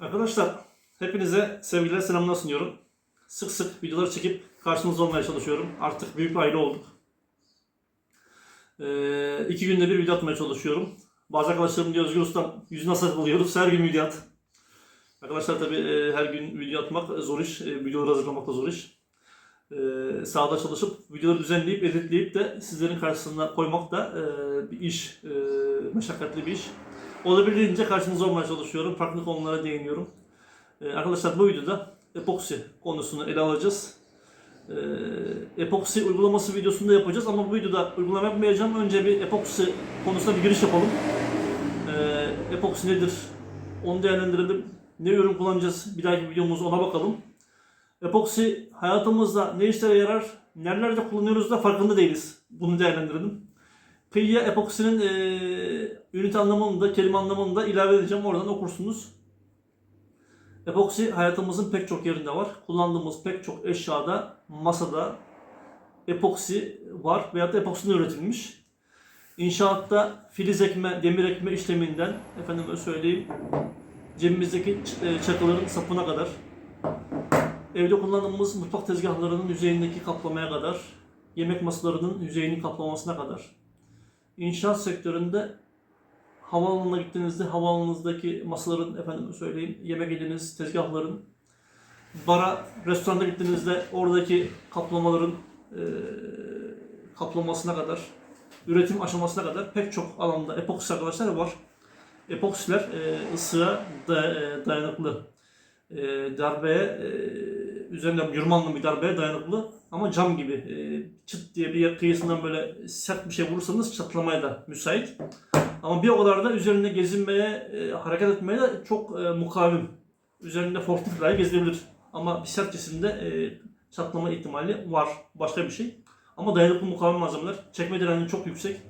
Arkadaşlar hepinize sevgiler selamlar sunuyorum. Sık sık videolar çekip karşınızda olmaya çalışıyorum. Artık büyük aile olduk. Ee, iki günde bir video atmaya çalışıyorum. Bazı arkadaşlarım diyor Özgür Ustam yüzü nasıl buluyoruz her gün video at. Arkadaşlar tabi her gün video atmak zor iş. E, videoları hazırlamak da zor iş. E, sahada çalışıp videoları düzenleyip editleyip de sizlerin karşısına koymak da e, bir iş. E, meşakkatli bir iş. Olabildiğince karşınızda olmaya çalışıyorum. Farklı konulara değiniyorum. Ee, arkadaşlar bu videoda epoksi konusunu ele alacağız. Ee, epoksi uygulaması videosunu da yapacağız ama bu videoda uygulama yapmayacağım. Önce bir epoksi konusuna bir giriş yapalım. Ee, epoksi nedir? Onu değerlendirelim. Ne ürün kullanacağız? Bir dahaki videomuzda ona bakalım. Epoksi hayatımızda ne işlere yarar? Nerelerde kullanıyoruz da farkında değiliz. Bunu değerlendirelim. Kıyıya epoksinin e, ünite anlamını da kelime anlamını da ilave edeceğim. Oradan okursunuz. Epoksi hayatımızın pek çok yerinde var. Kullandığımız pek çok eşyada, masada epoksi var veyahut da epoksiden üretilmiş. İnşaatta filiz ekme, demir ekme işleminden efendime söyleyeyim cebimizdeki çakıların sapına kadar evde kullandığımız mutfak tezgahlarının yüzeyindeki kaplamaya kadar yemek masalarının yüzeyinin kaplamasına kadar İnşaat sektöründe havaalanına gittiğinizde havaalanınızdaki masaların efendim söyleyeyim yemek yediğiniz tezgahların bara restoranda gittiğinizde oradaki kaplamaların e, kaplamasına kadar üretim aşamasına kadar pek çok alanda epoksi arkadaşlar var. Epoksiler e, ısığa da, e, dayanıklı. E, darbeye e, üzerinden yurmanlı bir darbeye dayanıklı ama cam gibi e, çıt diye bir kıyısından böyle sert bir şey vurursanız çatlamaya da müsait. Ama bir o kadar da üzerinde gezinmeye, e, hareket etmeye de çok e, mukavim. Üzerinde forklift dahi gezilebilir. Ama bir sert cisimde e, çatlama ihtimali var. Başka bir şey. Ama dayanıklı mukavim malzemeler. Çekme direnci çok yüksek.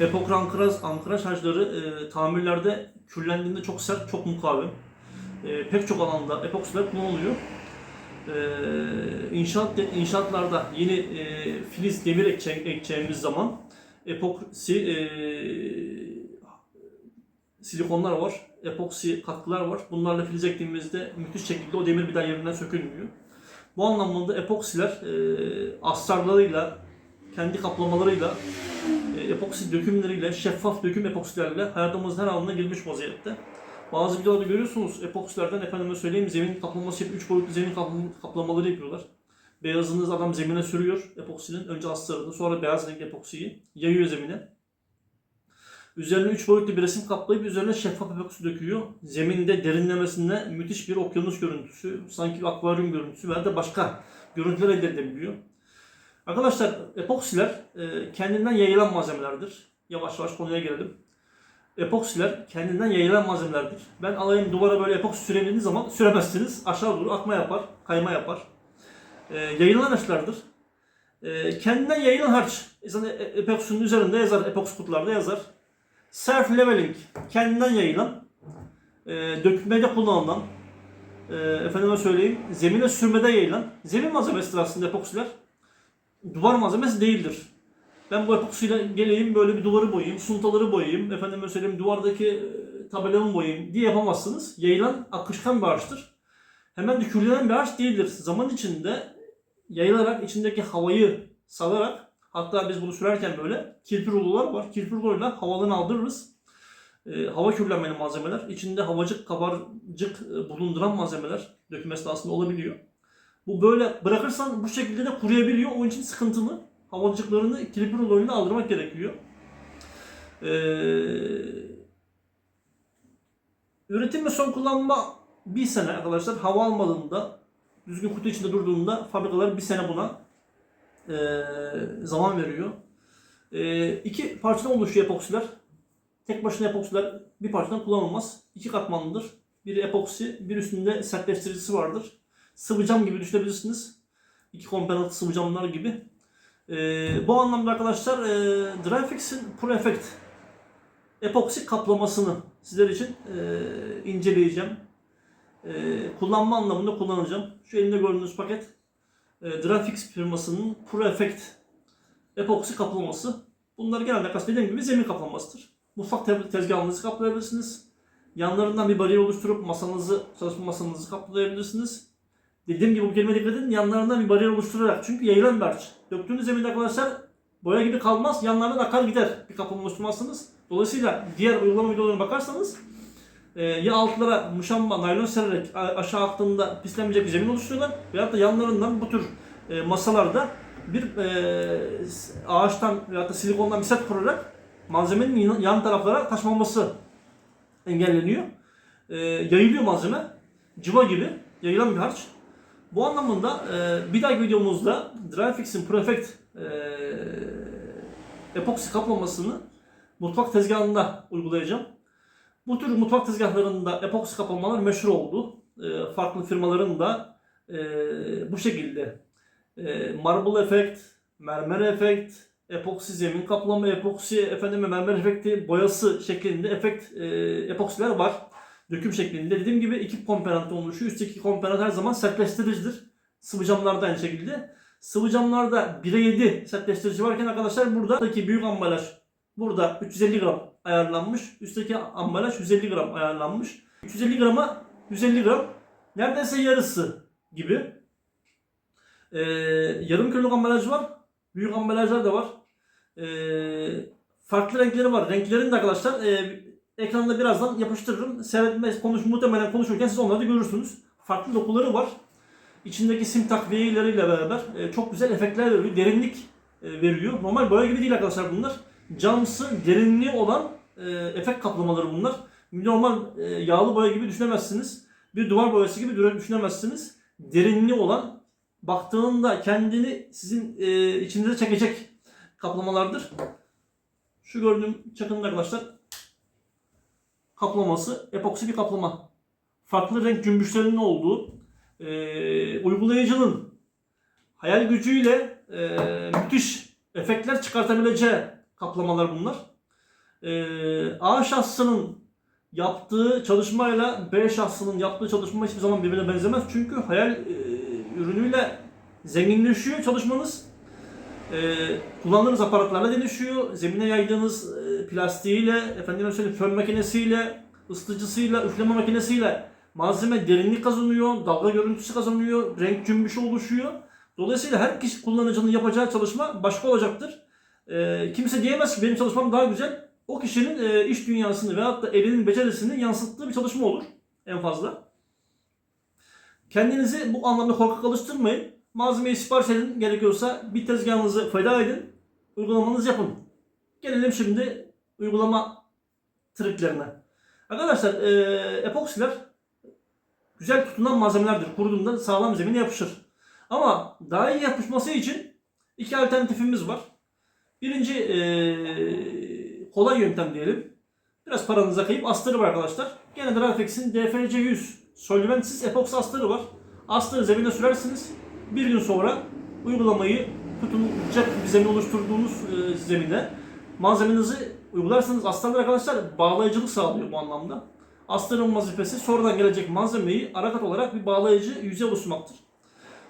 Epokra ankraj, ankraj harçları e, tamirlerde küllendiğinde çok sert, çok mukavim. E, pek çok alanda epoksiler kullanılıyor. E, inşaat inşaatlarda yeni e, filiz demir ekçe, ekeceğimiz zaman epoksi e, silikonlar var, epoksi katkılar var. Bunlarla filiz ektiğimizde müthiş şekilde o demir bir daha yerinden sökülmüyor. Bu anlamda epoksiler e, astarlarıyla, kendi kaplamalarıyla, e, epoksi dökümleriyle, şeffaf döküm epoksilerle hayatımızın her alanına girmiş vaziyette. Bazı videolarda görüyorsunuz epoksilerden efendime söyleyeyim zemin kaplaması yapıp 3 boyutlu zemin kaplam- kaplamaları yapıyorlar. Beyazını adam zemine sürüyor epoksinin. Önce astarını sonra beyaz renk epoksiyi yayıyor zemine. Üzerine 3 boyutlu bir resim kaplayıp üzerine şeffaf epoksi döküyor. Zeminde derinlemesine müthiş bir okyanus görüntüsü, sanki bir akvaryum görüntüsü veya da başka görüntüler elde edebiliyor. Arkadaşlar epoksiler e, kendinden yayılan malzemelerdir. Yavaş yavaş konuya gelelim. Epoksiler kendinden yayılan malzemelerdir. Ben alayım duvara böyle epoksi sürebildiğiniz zaman süremezsiniz. Aşağı doğru akma yapar, kayma yapar. E, yayılan harçlardır. E, kendinden yayılan harç. Zaten e- epoksinin üzerinde yazar, epoksi kutularda yazar. Self leveling, kendinden yayılan, e, dökmede kullanılan, e, efendime söyleyeyim, zemine sürmede yayılan, zemin malzemesidir aslında epoksiler. Duvar malzemesi değildir. Ben bu epoksiyle geleyim böyle bir duvarı boyayayım, suntaları boyayayım, efendime söyleyeyim duvardaki e, tabelamı boyayayım diye yapamazsınız. Yayılan akışkan bir harçtır. Hemen de küllenen bir harç değildir. Zaman içinde yayılarak içindeki havayı salarak hatta biz bunu sürerken böyle kirpir rulolar var. Kirpir ruloyla havalarını aldırırız. E, hava kürlenmeli malzemeler. içinde havacık, kabarcık e, bulunduran malzemeler döküm esnasında olabiliyor. Bu böyle bırakırsan bu şekilde de kuruyabiliyor. Onun için sıkıntılı. Havacıklarını kirpir ruloyla aldırmak gerekiyor. Ee, üretim ve son kullanma bir sene arkadaşlar hava almadığında düzgün kutu içinde durduğunda fabrikalar bir sene buna e, zaman veriyor. E, iki parçadan oluşuyor epoksiler. Tek başına epoksiler bir parçadan kullanılmaz. İki katmanlıdır. Biri epoksi, bir üstünde sertleştiricisi vardır. Sıvı cam gibi düşünebilirsiniz. İki komponentli sıvı camlar gibi. E, bu anlamda arkadaşlar e, Dryfix'in Pro Effect epoksi kaplamasını sizler için e, inceleyeceğim. E, kullanma anlamında kullanacağım. Şu elimde gördüğünüz paket e, Drafix firmasının Pro Effect epoksi kaplaması. Bunlar genelde arkadaşlar dediğim gibi zemin kaplamasıdır. Mutfak te- tezgahınızı kaplayabilirsiniz. Yanlarından bir bariyer oluşturup masanızı, çalışma masanızı kaplayabilirsiniz. Dediğim gibi bu kelime dikkat edin. Yanlarından bir bariyer oluşturarak. Çünkü yayılan bir harç. Döktüğünüz zeminde arkadaşlar boya gibi kalmaz. Yanlardan akar gider. Bir kaplama oluşturmazsınız. Dolayısıyla diğer uygulama videolarına bakarsanız e, ya altlara muşamba, naylon sererek aşağı aktığında pislenmeyecek bir zemin oluşturuyorlar. Veyahut da yanlarından bu tür e, masalarda bir e, ağaçtan veyahut da silikondan bir set kurarak malzemenin yan- taraflara taşmaması engelleniyor. E, yayılıyor malzeme. Cıva gibi yayılan bir harç. Bu anlamında e, bir dahaki videomuzda Dryfix'in Perfect e, epoksi kaplamasını mutfak tezgahında uygulayacağım. Bu tür mutfak tezgahlarında epoksi kaplamalar meşhur oldu. E, farklı firmaların da e, bu şekilde e, marble efekt, mermer efekt, epoksi zemin kaplama, epoksi efendime mermer efekti boyası şeklinde efekt e, epoksiler var. Döküm şeklinde. Dediğim gibi iki komponentli oluşuyor. Üstteki komponent her zaman sertleştiricidir. Sıvı camlarda aynı şekilde. Sıvı camlarda 1'e 7 sertleştirici varken arkadaşlar buradaki büyük ambalaj burada 350 gram ayarlanmış. Üstteki ambalaj 150 gram ayarlanmış. 350 grama 150 gram neredeyse yarısı gibi. Ee, yarım kiloluk ambalaj var. Büyük ambalajlar da var. Ee, farklı renkleri var. Renklerini de arkadaşlar e, ekranda birazdan yapıştırırım. Seyretme, konuş, muhtemelen konuşurken siz onları da görürsünüz. Farklı dokuları var. İçindeki sim takviyeleriyle beraber e, çok güzel efektler veriyor. Derinlik e, veriyor. Normal boya gibi değil arkadaşlar bunlar. Camsı derinliği olan e, efekt kaplamaları bunlar. Normal e, yağlı boya gibi düşünemezsiniz. Bir duvar boyası gibi düşünemezsiniz. Derinliği olan baktığında kendini sizin e, içinize çekecek kaplamalardır. Şu gördüğüm çakının arkadaşlar kaplaması epoksi bir kaplama. Farklı renk cümbüşlerinin olduğu e, uygulayıcının hayal gücüyle e, müthiş efektler çıkartabileceği kaplamalar bunlar. E, A şahsının yaptığı çalışmayla B şahsının yaptığı çalışma hiçbir zaman birbirine benzemez. Çünkü hayal e, ürünüyle zenginleşiyor çalışmanız. E, kullandığınız aparatlarla değişiyor. Zemine yaydığınız e, plastiğiyle, efendime söyleyeyim fön makinesiyle, ısıtıcısıyla, üfleme makinesiyle malzeme derinlik kazanıyor, dalga görüntüsü kazanıyor, renk cümbüşü oluşuyor. Dolayısıyla her kişi kullanıcının yapacağı çalışma başka olacaktır. E, kimse diyemez ki benim çalışmam daha güzel. O kişinin e, iş dünyasını veyahut da elinin becerisini yansıttığı bir çalışma olur en fazla. Kendinizi bu anlamda korkak alıştırmayın. Malzemeyi sipariş edin. Gerekiyorsa bir tezgahınızı feda edin. Uygulamanızı yapın. Gelelim şimdi uygulama triklerine. Arkadaşlar e, epoksiler güzel tutunan malzemelerdir. Kuruduğunda sağlam zemine yapışır. Ama daha iyi yapışması için iki alternatifimiz var. Birinci e, kolay yöntem diyelim. Biraz paranıza kayıp astarı var arkadaşlar. Gene Drafex'in DFC100 solventsiz epoksi astarı var. Astarı zemine sürersiniz. Bir gün sonra uygulamayı tutunacak bir zemin oluşturduğunuz e, zemine malzemenizi uygularsanız astarlar arkadaşlar bağlayıcılık sağlıyor bu anlamda. Astarın vazifesi sonradan gelecek malzemeyi arakat olarak bir bağlayıcı yüzey oluşturmaktır.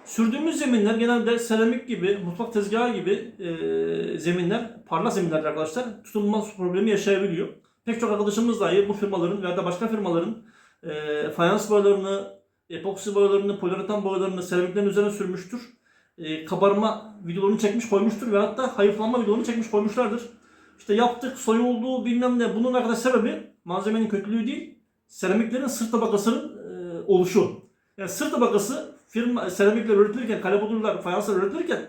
Sürdüğümüz zeminler genelde seramik gibi, mutfak tezgahı gibi e, zeminler, parlak zeminler arkadaşlar tutunma problemi yaşayabiliyor. Pek çok arkadaşımız dahi bu firmaların veya da başka firmaların e, fayans boyalarını, epoksi boyalarını, poliuretan boyalarını seramiklerin üzerine sürmüştür. E, kabarma videolarını çekmiş koymuştur ve hatta hayıflanma videolarını çekmiş koymuşlardır. İşte yaptık, soyuldu bilmem ne. Bunun arkadaş sebebi malzemenin kötülüğü değil, seramiklerin sırt tabakasının e, oluşu. Yani sırt tabakası firma seramikler üretilirken, kalabudurlar, fayanslar üretilirken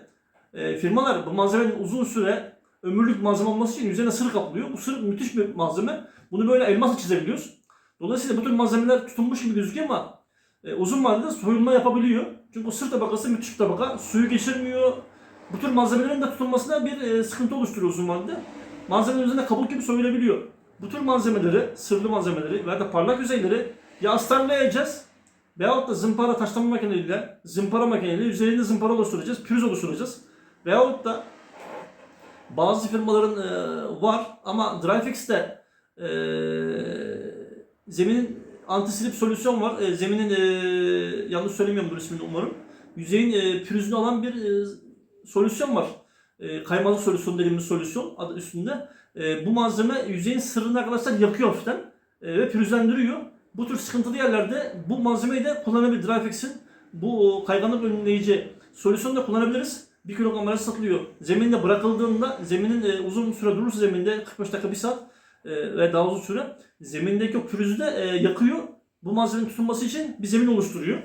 e, firmalar bu malzemenin uzun süre ömürlük malzeme olması için üzerine sır kaplıyor. Bu sır müthiş bir malzeme. Bunu böyle elmasla çizebiliyoruz. Dolayısıyla bu tür malzemeler tutunmuş gibi gözüküyor ama e, uzun vadede soyulma yapabiliyor. Çünkü o sır tabakası müthiş bir tabaka. Suyu geçirmiyor. Bu tür malzemelerin de tutunmasına bir e, sıkıntı oluşturuyor uzun vadede. Malzemenin üzerine kabuk gibi soyulabiliyor. Bu tür malzemeleri, sırlı malzemeleri veya da parlak yüzeyleri ya astarlayacağız veyahut da zımpara taşlama makineliyle, zımpara makineliyle üzerinde zımpara oluşturacağız, pürüz oluşturacağız. Veyahut da bazı firmaların e, var ama Dryfix'te e, zeminin antislip solüsyon var. E, zeminin e, yanlış söylemiyorumdur ismini umarım. Yüzeyin e, pürüzünü alan bir e, solüsyon var. E, kaymalı solüsyon dediğimiz solüsyon adı üstünde. E, bu malzeme yüzeyin sırrını arkadaşlar yakıyor hafiften. e, ve pürüzlendiriyor. Bu tür sıkıntılı yerlerde bu malzemeyi de kullanabilir. Drafix'in bu kayganlık önleyici solüsyonu da kullanabiliriz. 1 kilogram arası satılıyor. Zeminde bırakıldığında zeminin e, uzun süre durursa zeminde 45 dakika 1 saat e, ve daha uzun süre zemindeki o pürüzü de e, yakıyor. Bu malzemenin tutunması için bir zemin oluşturuyor.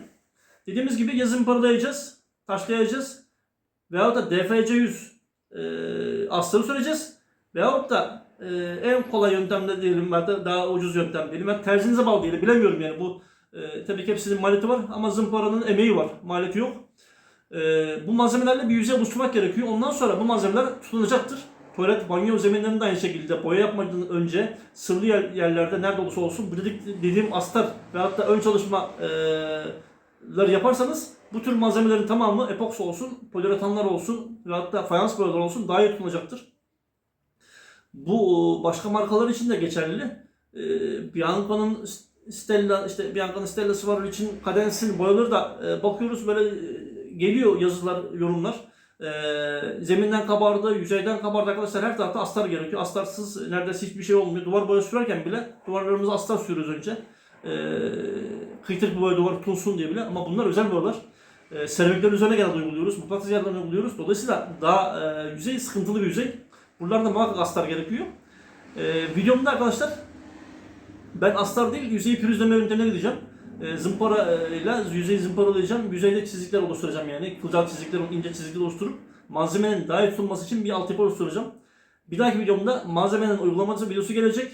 Dediğimiz gibi yazın paralayacağız, taşlayacağız veyahut da DFC 100 e, astarı süreceğiz veyahut da e, en kolay yöntemde diyelim ya da daha ucuz yöntem diyelim. Yani terzinize bağlı diyelim. Bilemiyorum yani bu e, tabii ki hepsinin maliyeti var ama zımparanın emeği var. Maliyeti yok. E, bu malzemelerle bir yüzey oluşturmak gerekiyor. Ondan sonra bu malzemeler tutunacaktır. Tuvalet, banyo zeminlerinde de aynı şekilde boya yapmadan önce sırlı yer- yerlerde nerede olursa olsun dedik, dediğim astar veyahut da ön çalışma e, yaparsanız bu tür malzemelerin tamamı epoks olsun, poliüretanlar olsun ve hatta fayans boyalar olsun daha iyi tutunacaktır. Bu e, başka markalar için de geçerli. E, Bianca'nın Stella, işte Bianca'nın Stella'sı var için Cadenz'in boyaları da e, bakıyoruz böyle e, geliyor yazılar, yorumlar. Zeminden kabardı, yüzeyden kabardı arkadaşlar her tarafta astar gerekiyor. Astarsız neredeyse hiçbir şey olmuyor. Duvar boya sürerken bile duvarlarımıza astar sürüyoruz önce. E, kıytırık bir boya duvar tutulsun diye bile ama bunlar özel boyalar. E, seramiklerin üzerine genelde uyguluyoruz. Mutfak yerlerine uyguluyoruz. Dolayısıyla daha e, yüzey sıkıntılı bir yüzey. Buralarda muhakkak astar gerekiyor. E, videomda arkadaşlar ben astar değil yüzeyi pürüzleme yöntemine gideceğim. E, zımpara ile yüzeyi zımparalayacağım. Yüzeyde çizikler oluşturacağım yani. Kılcal çizikler, ince çizikler oluşturup malzemenin daha iyi tutulması için bir altyapı oluşturacağım. Bir dahaki videomda malzemenin uygulaması videosu gelecek.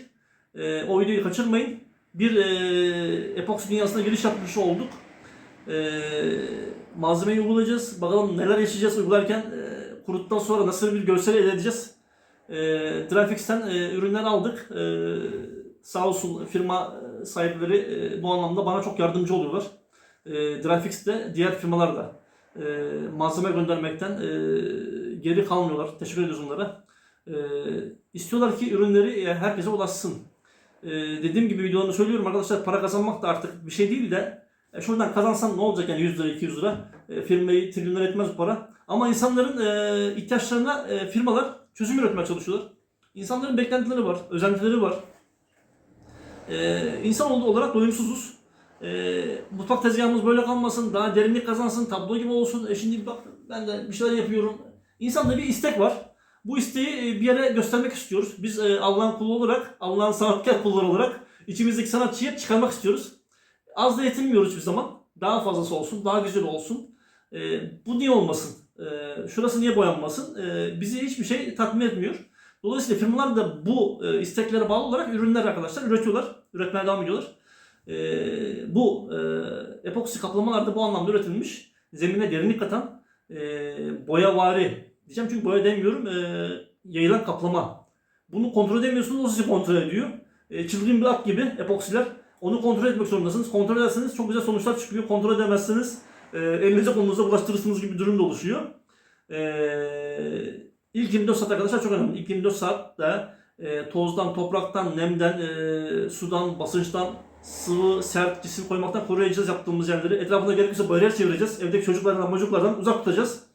E, o videoyu kaçırmayın. Bir e, epoksi dünyasına giriş yapmış olduk. E, malzemeyi uygulayacağız. Bakalım neler yaşayacağız uygularken. E, kuruttan sonra nasıl bir görsel elde edeceğiz. E, Graphics'ten e, ürünler aldık. E, sağ olsun firma e, sahipleri e, bu anlamda bana çok yardımcı oluyorlar. E, de diğer firmalar da e, malzeme göndermekten e, geri kalmıyorlar. Teşekkür ediyoruz onlara. E, istiyorlar ki ürünleri e, herkese ulaşsın. E, dediğim gibi videolarını söylüyorum arkadaşlar para kazanmak da artık bir şey değil de e, şuradan kazansan ne olacak yani 100 lira 200 lira e, firmayı trilyonlar etmez bu para. Ama insanların e, ihtiyaçlarına e, firmalar çözüm üretmeye çalışıyorlar. İnsanların beklentileri var, özentileri var. E, insan olduğu olarak doyumsuzuz. E, mutfak tezgahımız böyle kalmasın, daha derinlik kazansın, tablo gibi olsun. E şimdi bak ben de bir şeyler yapıyorum. İnsanda bir istek var. Bu isteği e, bir yere göstermek istiyoruz. Biz e, Allah'ın kulu olarak, Allah'ın sanatkar kulları olarak içimizdeki sanatçıyı çıkarmak istiyoruz. Az da yetinmiyoruz hiçbir zaman. Daha fazlası olsun, daha güzel olsun. E, bu niye olmasın? Şurası niye boyanmasın? Bizi hiçbir şey tatmin etmiyor. Dolayısıyla firmalar da bu isteklere bağlı olarak ürünler arkadaşlar üretiyorlar. Üretmeye devam ediyorlar. Bu epoksi kaplamalar da bu anlamda üretilmiş. Zemine derinlik katan boyavari diyeceğim çünkü boya demiyorum. E, yayılan kaplama. Bunu kontrol edemiyorsunuz o sizi kontrol ediyor. E, çılgın bir at gibi epoksiler. Onu kontrol etmek zorundasınız. Kontrol ederseniz çok güzel sonuçlar çıkıyor. Kontrol edemezseniz e, elinize kolunuza bulaştırırsınız gibi bir durum da oluşuyor. E, ilk 24 saat arkadaşlar çok önemli. İlk 24 saatte e, tozdan, topraktan, nemden, e, sudan, basınçtan, sıvı, sert cisim koymaktan koruyacağız yaptığımız yerleri. Etrafında gerekirse bariyer çevireceğiz. Evdeki çocuklardan, çocuklardan uzak tutacağız.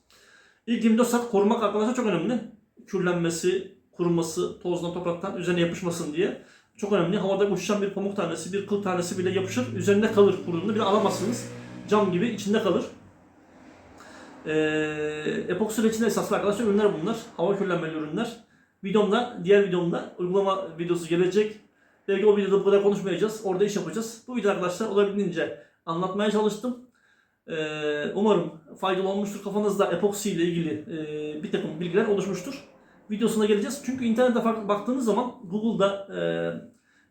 İlk 24 saat korumak arkadaşlar çok önemli. Kürlenmesi, kuruması, tozdan, topraktan üzerine yapışmasın diye. Çok önemli. Havada uçuşan bir pamuk tanesi, bir kıl tanesi bile yapışır. Üzerinde kalır kuruduğunda. Bir de alamazsınız. Cam gibi içinde kalır. Ee, epoksi sürecinde esaslı arkadaşlar ürünler bunlar. Hava kirlenmeli ürünler. Videomda, diğer videomda uygulama videosu gelecek. Belki o videoda bu kadar konuşmayacağız. Orada iş yapacağız. Bu video arkadaşlar olabildiğince anlatmaya çalıştım. Ee, umarım faydalı olmuştur. Kafanızda epoksi ile ilgili e, bir takım bilgiler oluşmuştur. Videosuna geleceğiz. Çünkü internette fark- baktığımız zaman Google'da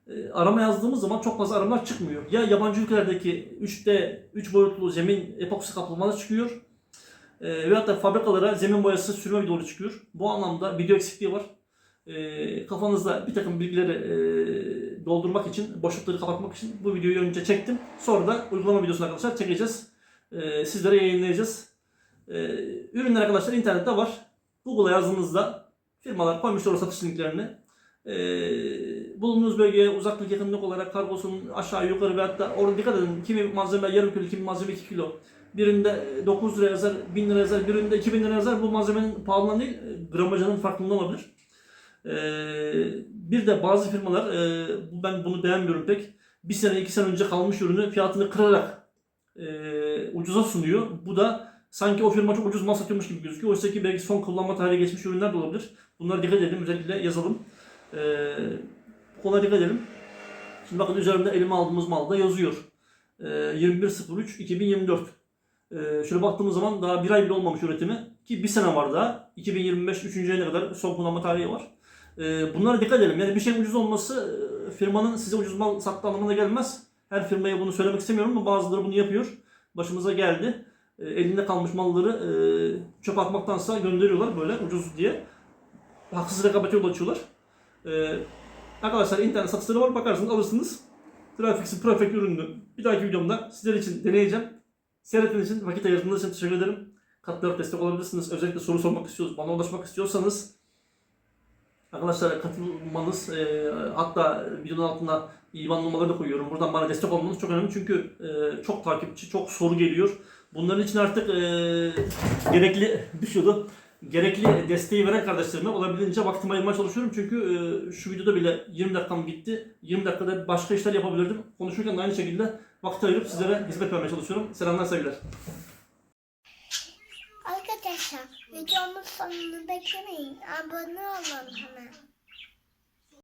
e, e, arama yazdığımız zaman çok fazla aramalar çıkmıyor. Ya yabancı ülkelerdeki 3D, 3 boyutlu zemin epoksi kaplamalar çıkıyor. E, veyahut da fabrikalara zemin boyası sürme videoları çıkıyor. Bu anlamda video eksikliği var. E, kafanızda bir takım bilgileri e, doldurmak için, boşlukları kapatmak için bu videoyu önce çektim. Sonra da uygulama videosunu arkadaşlar çekeceğiz. E, sizlere yayınlayacağız. E, ürünler arkadaşlar internette var. Google'a yazdığınızda firmalar koymuşlar o satış linklerini. E, bulunduğunuz bölgeye uzaklık yakınlık olarak kargosunun aşağı yukarı veyahut da orada dikkat edin. Kimi malzeme yarım kilo, kimi malzeme 2 kilo. Birinde 9 lira yazar, 1000 lira yazar, birinde 2000 lira yazar. Bu malzemenin pahalılığından değil, gramajının farklılığından olabilir. Ee, bir de bazı firmalar, e, ben bunu beğenmiyorum pek. Bir sene iki sene önce kalmış ürünü fiyatını kırarak e, ucuza sunuyor. Bu da sanki o firma çok ucuz mal satıyormuş gibi gözüküyor. Oysa ki belki son kullanma tarihi geçmiş ürünler de olabilir. Bunlara dikkat edelim. Özellikle yazalım. Ee, bu konuya dikkat edelim. Şimdi bakın üzerinde elime aldığımız malda yazıyor. Ee, 21.03.2024. Ee, şöyle baktığımız zaman daha bir ay bile olmamış üretimi. Ki bir sene var daha. 2025 3. ayına kadar son kullanma tarihi var. Ee, bunlara dikkat edelim. Yani bir şeyin ucuz olması e, firmanın size ucuz mal sattığı anlamına gelmez. Her firmaya bunu söylemek istemiyorum ama bazıları bunu yapıyor. Başımıza geldi. Ee, elinde kalmış malları e, çöpe atmaktansa gönderiyorlar böyle ucuz diye. Haksız rekabete yol açıyorlar. Ee, arkadaşlar internet satışları var bakarsınız alırsınız. Trafix'in Perfect ürününü bir dahaki videomda sizler için deneyeceğim. Seyrettiğiniz için, vakit ayırdığınız için teşekkür ederim. Katılıp destek olabilirsiniz. Özellikle soru sormak istiyorsanız, bana ulaşmak istiyorsanız arkadaşlar katılmanız e, hatta videonun altına IBAN numaraları da koyuyorum. Buradan bana destek olmanız çok önemli çünkü e, çok takipçi, çok soru geliyor. Bunların için artık e, gerekli düşüyordu. Gerekli desteği veren kardeşlerime olabildiğince vaktimi ayırmaya çalışıyorum. Çünkü e, şu videoda bile 20 dakikam gitti. 20 dakikada başka işler yapabilirdim. Konuşurken de aynı şekilde vakit ayırıp sizlere hizmet vermeye çalışıyorum. Selamlar sevgiler. Arkadaşlar videomun sonunu beklemeyin. Abone olun hemen.